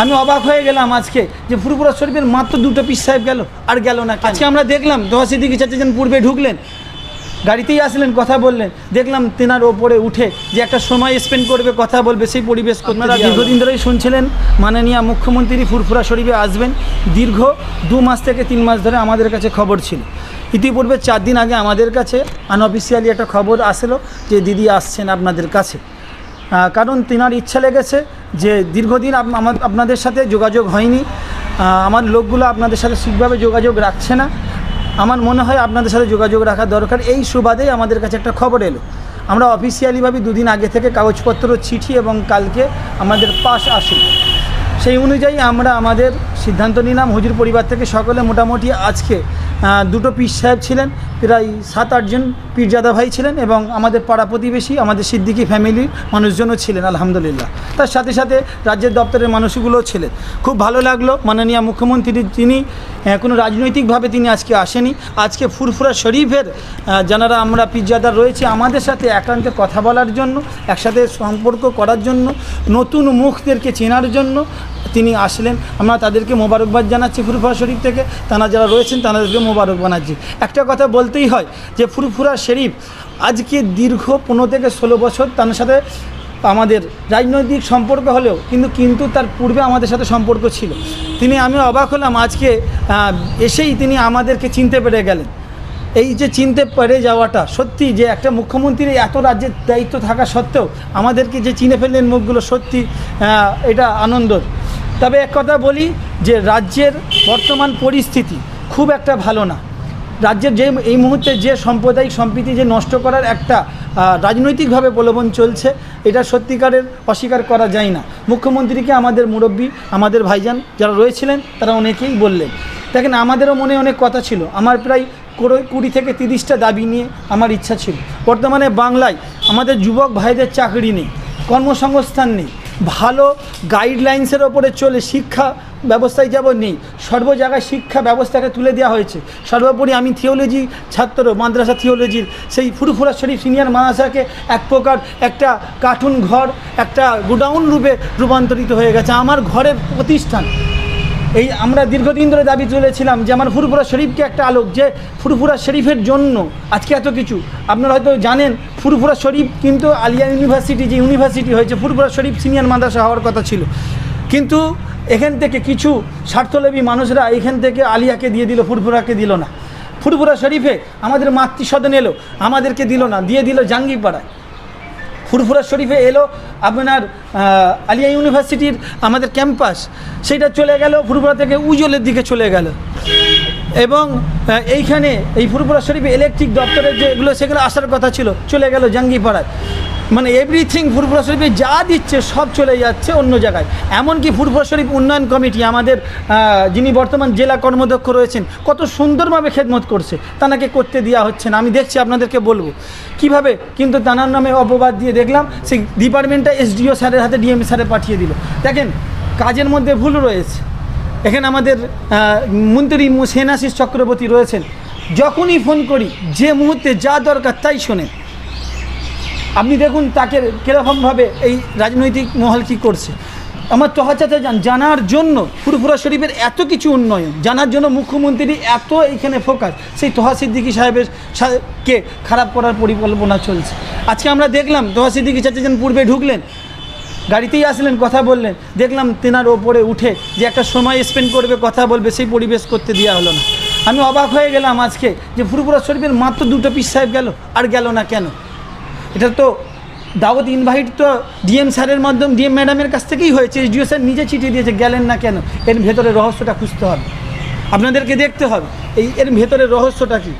আমি অবাক হয়ে গেলাম আজকে যে ফুরফুরা শরীফের মাত্র দুটো পিস সাহেব গেল আর গেল না আজকে আমরা দেখলাম দোহাসি দিকে চাচাজন পূর্বে ঢুকলেন গাড়িতেই আসলেন কথা বললেন। দেখলাম তেনার ওপরে উঠে যে একটা সময় স্পেন্ড করবে কথা বলবে সেই পরিবেশ আপনারা দীর্ঘদিন ধরেই শুনছিলেন মাননীয় মুখ্যমন্ত্রী ফুরফুরা শরীফে আসবেন। দীর্ঘ দু মাস থেকে তিন মাস ধরে আমাদের কাছে খবর ছিল। ইতিপূর্বে চার দিন আগে আমাদের কাছে আনঅফিসিয়ালি একটা খবর আসলো যে দিদি আসছেন আপনাদের কাছে। কারণ তেনার ইচ্ছা লেগেছে যে দীর্ঘদিন আপ- আপনাদের সাথে যোগাযোগ হয়নি আমার লোকগুলো আপনাদের সাথে ঠিকভাবে যোগাযোগ রাখছে না। আমার মনে হয় আপনাদের সাথে যোগাযোগ রাখা দরকার। এই সুবাদেই আমাদের কাছে একটা খবর এলো। আমরা অফিসিয়ালিভাবে দুদিন আগে থেকে কাগজপত্র, চিঠি এবং কালকে আমাদের পাশ আসে। সেই অনুযায়ী আমরা আমাদের সিদ্ধান্ত নিলাম, হুজুর পরিবার থেকে সকলে মোটামুটি আজকে দুটো পীর সাহেব ছিলেন, প্রায় সাত আটজন পীরজাদা ভাই ছিলেন এবং আমাদের পাড়া প্রতিবেশী, আমাদের সিদ্দিকী ফ্যামিলির মানুষজনও ছিলেন, আলহামদুলিল্লাহ। তার সাথে সাথে রাজ্যের দপ্তরের মানুষগুলোও ছিলেন। খুব ভালো লাগল, মাননীয় মুখ্যমন্ত্রী, তিনি কোনো রাজনৈতিকভাবে তিনি আজকে আসেনি। আজকে ফুরফুরা শরীফের যারা আমরা পীরজাদা রয়েছে, আমাদের সাথে একান্তে কথা বলার জন্য, একসাথে সম্পর্ক করার জন্য, নতুন মুখদেরকে চেনার জন্য তিনি আসলেন। আমরা তাদেরকে মোবারকবাদ জানাচ্ছি ফুরফুরা শরীফ থেকে। তারা যারা রয়েছেন তাদেরকে মোবারক বানাচ্ছি। একটা কথা বলতেই হয় যে ফুরফুরা শরীফ আজকে দীর্ঘ পনেরো থেকে ষোলো বছর তার সাথে আমাদের রাজনৈতিক সম্পর্ক হলেও, কিন্তু কিন্তু তার পূর্বে আমাদের সাথে সম্পর্ক ছিল। তিনি, আমি অবাক হলাম আজকে এসেই তিনি আমাদেরকে চিনতে পেরে গেলেন। এই যে চিনতে পেরে যাওয়াটা সত্যি যে একটা মুখ্যমন্ত্রীর এত রাজ্যের দায়িত্ব থাকা সত্ত্বেও আমাদেরকে যে চিনে ফেললেন মুখগুলো সত্যি এটা আনন্দ তবে এক কথা বলি যে রাজ্যের বর্তমান পরিস্থিতি খুব একটা ভালো না। রাজ্যের যে এই মুহূর্তে যে সাম্প্রদায়িক সম্প্রীতি যে নষ্ট করার একটা রাজনৈতিকভাবে প্রলোভন চলছে, এটা সত্যিকারের অস্বীকার করা যায় না। মুখ্যমন্ত্রীকে আমাদের মুরব্বী, আমাদের ভাইজান যারা রয়েছিলেন, তারা অনেকেই বললেন। দেখেন, আমাদেরও মনে অনেক কথা ছিল। আমার প্রায় কুড়ি কুড়ি থেকে তিরিশটা দাবি নিয়ে আমার ইচ্ছা ছিল। বর্তমানে বাংলায় আমাদের যুবক ভাইদের চাকরি নেই, কর্মসংস্থান নেই। ভালো গাইডলাইন্সের ওপরে চলে শিক্ষা ব্যবস্থায় যাব নেই। সর্ব জায়গায় শিক্ষা ব্যবস্থাকে তুলে দেওয়া হয়েছে। সর্বোপরি আমি থিওলজি ছাত্র, মাদ্রাসা থিওলজির সেই ফুরফুরা শরীফ সিনিয়র মাদ্রাসাকে এক প্রকার একটা কার্টুন ঘর, একটা গোডাউন রূপে রূপান্তরিত হয়ে গেছে। আমার ঘরের প্রতিষ্ঠান এই আমরা দীর্ঘদিন ধরে দাবি তুলেছিলাম যে আমার ফুরফুরা শরীফকে একটা আলোক যে ফুরফুরা শরীফের জন্য আজকে এত কিছু। আপনারা হয়তো জানেন, ফুরফুরা শরীফ কিন্তু আলিয়া ইউনিভার্সিটি যে ইউনিভার্সিটি হয়েছে, ফুরফুরা শরীফ সিনিয়র মাদ্রাসা হওয়ার কথা ছিল। কিন্তু এখান থেকে কিছু স্বার্থলোভী মানুষরা এখান থেকে আলিয়াকে দিয়ে দিল, ফুরফুরাকে দিল না। ফুরফুরা শরীফে আমাদের মাতৃসদন এলো, আমাদেরকে দিল না, দিয়ে দিল জাঙ্গিপাড়ায়। ফুরফুরা শরীফে এলো আপনার আলিয়া ইউনিভার্সিটির আমাদের ক্যাম্পাস, সেটা চলে গেল, ফুরফুরা থেকে উজলের দিকে চলে গেল। এবং এইখানে এই ফুরফুরা শরীফে ইলেকট্রিক দপ্তরের যেগুলো সেগুলো আসার কথা ছিল, চলে গেল জাঙ্গিপাড়ায়। মানে এভরিথিং ফুরফুরা শরীফে যা দিচ্ছে, সব চলে যাচ্ছে অন্য জায়গায়। এমনকি ফুরফুরা শরীফ উন্নয়ন কমিটি, আমাদের যিনি বর্তমান জেলা কর্মদক্ষ রয়েছেন, কত সুন্দরভাবে খেদমত করছে। তানাকে করতে দেওয়া হচ্ছে না, আমি দেখছি, আপনাদেরকে বলব। কীভাবে? কিন্তু তানার নামে অপবাদ দিয়ে দেখলাম, সেই ডিপার্টমেন্টটা এসডিও স্যারের হাতে, ডিএম স্যারে পাঠিয়ে দিল। দেখেন, কাজের মধ্যে ভুল রয়েছে। এখানে আমাদের মন্ত্রী সেনাশিস চক্রবর্তী রয়েছেন। যখনই ফোন করি, যে মুহূর্তে যা দরকার তাই শোনেন। আপনি দেখুন তাকে কীরকমভাবে এই রাজনৈতিক মহল কী করছে। আমার তহাচাতে যান, জানার জন্য ফুরফুরা শরীফের এত কিছু উন্নয়ন, জানার জন্য মুখ্যমন্ত্রী এত এইখানে ফোকাস, সেই তোহা সিদ্দিকী সাহেবের কে খারাপ করার পরিকল্পনা চলছে। আজকে আমরা দেখলাম, তোহা সিদ্দিকী চাচাজন পূর্বে ঢুকলেন গাড়িতেই আসলেন, কথা বললেন। দেখলাম তেনার ওপরে উঠে যে একটা সময় স্পেন্ড করবে, কথা বলবে, সেই পরিবেশ করতে দেওয়া হলো না। আমি অবাক হয়ে গেলাম আজকে যে ফুরফুরা শরীফের মাত্র দুটো পিস সাহেব গেল, আর গেল না কেন? এটা তো দাওয়াত ইনভাইট তো ডিএম স্যারের মাধ্যমে ডিএম ম্যাডামের কাছ থেকেই হয়েছে। এসডিও স্যার নিজে চিঠি দিয়েছে, গেলেন না কেন? এর ভেতরে রহস্যটা খুঁজতে হবে। আপনাদেরকে দেখতে হবে, এই এর ভেতরে রহস্যটা কী?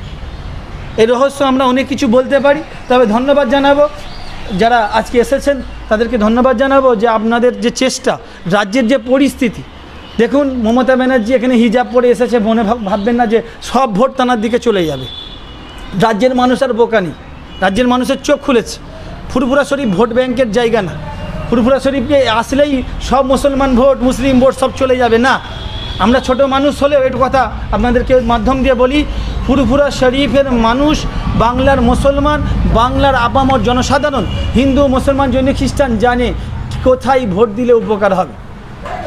এই রহস্য আমরা অনেক কিছু বলতে পারি, তবে ধন্যবাদ জানাব। যারা আজকে এসেছেন, তাদেরকে ধন্যবাদ জানাব যে আপনাদের যে চেষ্টা, রাজ্যের যে পরিস্থিতি। দেখুন, মমতা ব্যানার্জি এখানে হিজাব পরে এসেছে, মনে ভাববেন না যে সব ভোট তানার দিকে চলে যাবে। রাজ্যের মানুষ আর বোকা নেই। রাজ্যের মানুষের চোখ খুলেছে। ফুরফুরা শরীফ ভোট ব্যাংকের জায়গা না। ফুরফুরা শরীফকে আসলেই সব মুসলমান ভোট, মুসলিম ভোট, সব চলে যাবে না। আমরা ছোট মানুষ হলেও একটু কথা আপনাদেরকে মাধ্যম দিয়ে বলি, ফুরফুরা শরীফের মানুষ বাংলার মুসলমান, বাংলার আপামর জনসাধারণ, হিন্দু, মুসলমান, জৈন, খ্রিস্টান জানে কোথায় ভোট দিলে উপকার হবে।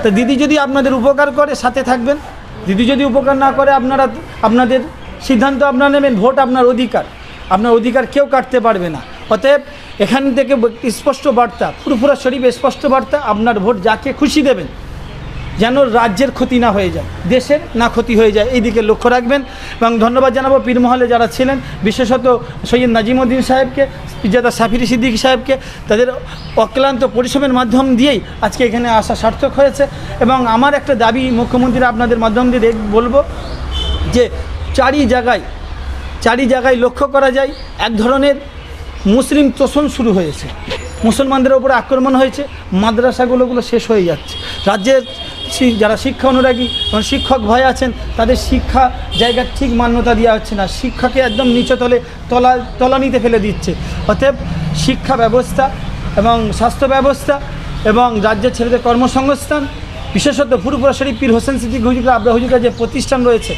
তা দিদি যদি আপনাদের উপকার করে, সাথে থাকবেন। দিদি যদি উপকার না করে, আপনারা, আপনাদের সিদ্ধান্ত আপনারা নেবেন, ভোট আপনার অধিকার। আপনার অধিকার কেউ কাটতে পারবে না। অতএব এখান থেকে স্পষ্ট বার্তা ফুরফুরা শরীফ স্পষ্ট বার্তা, আপনার ভোট যাকে খুশি দেবেন। যেন রাজ্যের ক্ষতি না হয়ে যায়, দেশের না ক্ষতি হয়ে যায় এই দিকে লক্ষ্য রাখবেন। এবং ধন্যবাদ জানাব পীরমহলে যারা ছিলেন, বিশেষত সৈয়দ নাজিমুদ্দিন সাহেবকে পিজাদা সাফিরি সিদ্দিকী সাহেবকে, তাদের অক্লান্ত পরিশ্রমের মাধ্যম দিয়েই আজকে এখানে আসা সার্থক হয়েছে। এবং আমার একটা দাবি মুখ্যমন্ত্রী আপনাদের মাধ্যম দিয়ে বলব যে চারি জায়গায় চারি জায়গায় লক্ষ্য করা যায়, এক ধরনের মুসলিম তোষণ শুরু হয়েছে। মুসলমানদের ওপরে আক্রমণ হয়েছে, মাদ্রাসাগুলোগুলো শেষ হয়ে যাচ্ছে। রাজ্যের যারা শিক্ষা অনুরাগী এবং শিক্ষক ভয় আছেন, তাদের শিক্ষা জায়গার ঠিক মান্যতা দেওয়া হচ্ছে না। শিক্ষাকে একদম নিচে তলে, তলা, তলানিতে ফেলে দিচ্ছে। অতএব শিক্ষা ব্যবস্থা এবং স্বাস্থ্য ব্যবস্থা এবং রাজ্যের ছেলেদের কর্মসংস্থান, বিশেষত ফুরপুরা শরীফ পীর হোসেন সিদ্দিক হুজুর আবরা হুজুরা যে প্রতিষ্ঠান রয়েছে,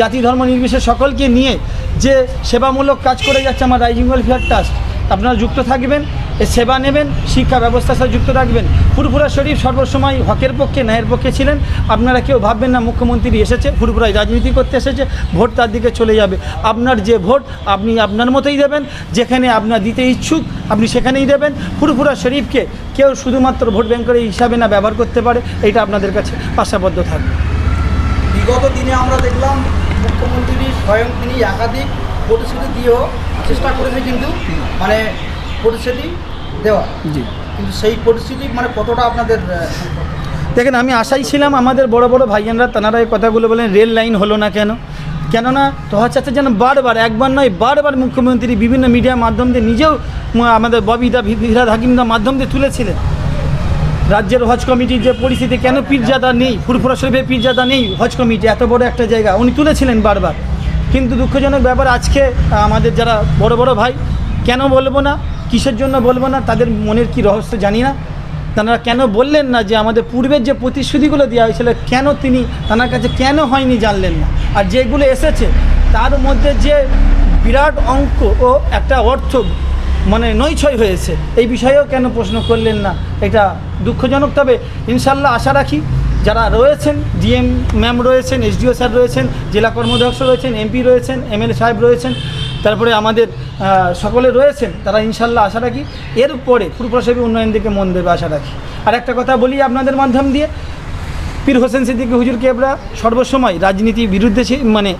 জাতি ধর্ম নির্বিশেষে সকলকে নিয়ে যে সেবামূলক কাজ করে যাচ্ছে আমার রাইজিং ওয়েলফেয়ার ট্রাস্ট, আপনারা যুক্ত থাকবেন। সেবা নেবেন, শিক্ষা ব্যবস্থার সাথে যুক্ত রাখবেন ফুরফুরা শরীফ সর্বসময় হকের পক্ষে, ন্যায়ের পক্ষে ছিলেন। আপনারা কেউ ভাববেন না, মুখ্যমন্ত্রী এসেছে, ফুরফুরায় রাজনীতি করতে এসেছে, ভোট তার দিকে চলে যাবে। আপনার যে ভোট, আপনি আপনার মতোই দেবেন। যেখানে আপনার দিতে ইচ্ছুক, আপনি সেখানেই দেবেন। ফুরফুরা শরীফকে কেউ শুধুমাত্র ভোট ব্যাংকের হিসাবে না ব্যবহার করতে পারে, এটা আপনাদের কাছে আশাবদ্ধ থাকবে। বিগত দিনে আমরা দেখলাম, মুখ্যমন্ত্রী স্বয়ং তিনি একাধিক প্রতিশ্রুতি দিয়েও চেষ্টা করেছে কিন্তু মানে প্রতিশ্রুতি দেওয়া। জি। কিন্তু সেই প্রতিশ্রুতি মানে কতটা আপনাদের দেখেন আমি আশাই ছিলাম আমাদের বড় বড় ভাইয়ানরা তানারা এই কথাগুলো বলেন রেল লাইন হলো না কেন? কেননা তোহা চাচ্ছে যেন বারবার একবার নয় বারবার মুখ্যমন্ত্রী বিভিন্ন মিডিয়ার মাধ্যম দিয়ে নিজেও আমাদের ববিদা ভিরাদ হাকিমদা মাধ্যম দিয়ে তুলেছিলেন। রাজ্যের হজ কমিটির যে পরিস্থিতি কেন পীরজাদা নেই? ফুরফুরা শরীফের পীরজাদা নেই হজ কমিটি এত বড় একটা জায়গা উনি তুলেছিলেন বারবার। কিন্তু দুঃখজনক ব্যাপার আজকে আমাদের যারা বড় বড় ভাই কেন বলব না? কিসের জন্য বলব না, তাদের মনের কি রহস্য জানি না। তারা কেন বললেন না যে আমাদের পূর্বের যে প্রতিশ্রুতিগুলো দেওয়া হয়েছিল, কেন তিনি তার কাছে কেন হয়নি জানলেন না? আর যেগুলো এসেছে, তার মধ্যে যে বিরাট অঙ্ক ও একটা অর্থ মানে নৈছয় হয়েছে, এই বিষয়েও কেন প্রশ্ন করলেন না? এটা দুঃখজনক। তবে ইনশাল্লাহ আশা রাখি যারা রয়েছেন, ডিএম ম্যাম রয়েছেন, এসডিও স্যার রয়েছেন, জেলা কর্মধ্যক্ষ রয়েছেন, এমপি রয়েছেন, এমএলএ সাহেব রয়েছেন তারপরে আমাদের সকলে রয়েছেন, তারা ইনশাল্লাহ আশা রাখি এরপরে সাহেবের উন্নয়ন দিকে মন দেবে আশা রাখি। আর একটা কথা বলি আপনাদের মাধ্যম দিয়ে, পীর হোসেন সিদ্দিকী হুজুর কেবরা সর্বসময় রাজনীতির বিরুদ্ধে মানে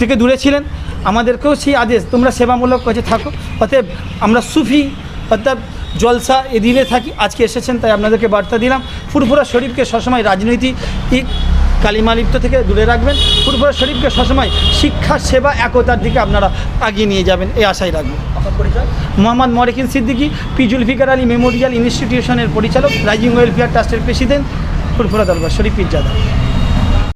থেকে দূরে ছিলেন, আমাদেরকেও সেই আদেশ, তোমরা সেবামূলক কাজে থাকো, অতএব আমরা সুফি, অর্থাৎ জলসা এ দিলে থাকি, আজকে এসেছেন তাই আপনাদেরকে বার্তা দিলাম। ফুরফুরা শরীফকে সবসময় রাজনীতি ই কালিমালিপ্ত থেকে দূরে রাখবেন। ফুরফুরা শরীফকে সবসময় শিক্ষা সেবা একতার দিকে আপনারা আগিয়ে নিয়ে যাবেন এই আশাই রাখবেন মোহাম্মদ মরেকিন সিদ্দিকী পিজুল ফিকার আলী মেমোরিয়াল ইনস্টিটিউশনের পরিচালক রাইজিং ওয়েলফেয়ার ট্রাস্টের প্রেসিডেন্ট ফুরফুরা দরবার শরীফ পিরজাদা।